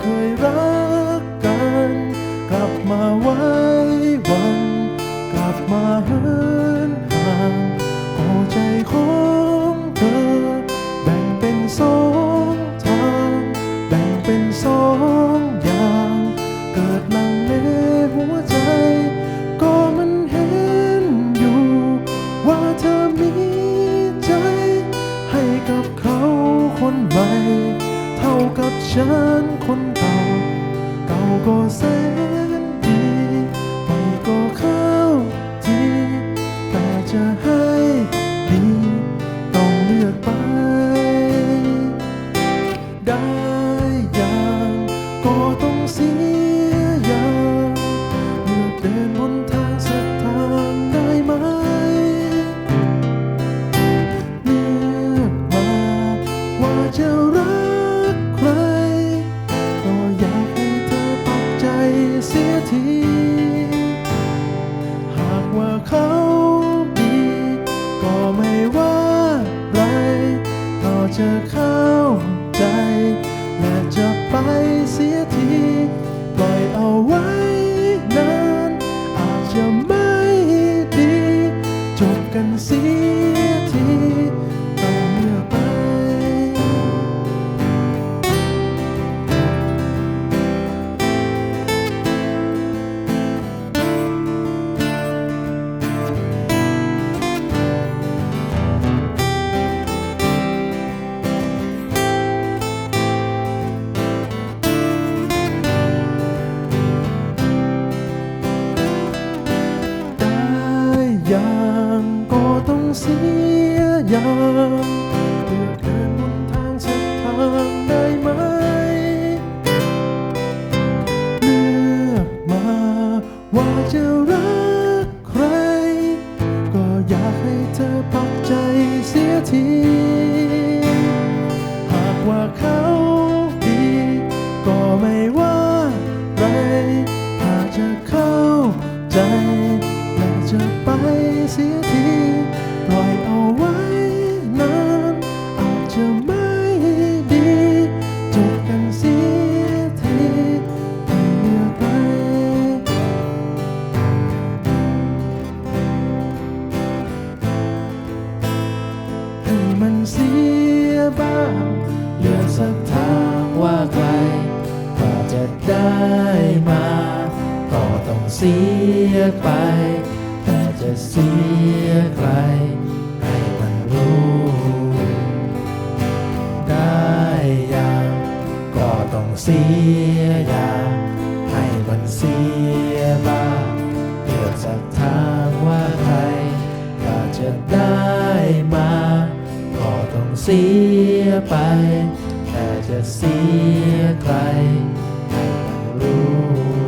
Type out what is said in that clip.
เคยรักกัน กลับมาไว้วัน กลับมาเหินห่างเอาใจคน ฉันคนเก่า เก่าก็เสนดีดีก็เข้าทีแต่จะให้ดีต้องเลือกไป ได้อย่างก็ต้องเสียอย่างเลือกเดินบนทางสักทางได้ไหม เลือกมาว่าจะ สียทีหากว่าเขาดีก็ไม่ว่าไรต่อจะเข้าใจ และจะไปเสียทีปล่อยเอาไว้นานอาจจะไม่ดีจบกันเสีย เสียอย่างเลือเดินบนทางเส้นทางได้ไหม เลือกมาว่าจะรักใคร ก็อยากให้เธอปักใจเสียที เสียทีปล่อยเอาไว้นานอาจจะไม่ดีจบกันเสียทีไม่เลือกไปให้มันเสียบ้างเหลือสักทางว่าใครกว่าจะได้มา ก็ต้องเสียไป เสียใครให้มันรู้ได้อย่างก็ต้องเสียอย่างให้มันเสียบ้างเลือกสักทางว่าใครอยากจะได้มา ก็ต้องเสียไป แต่จะเสียใครให้มันรู้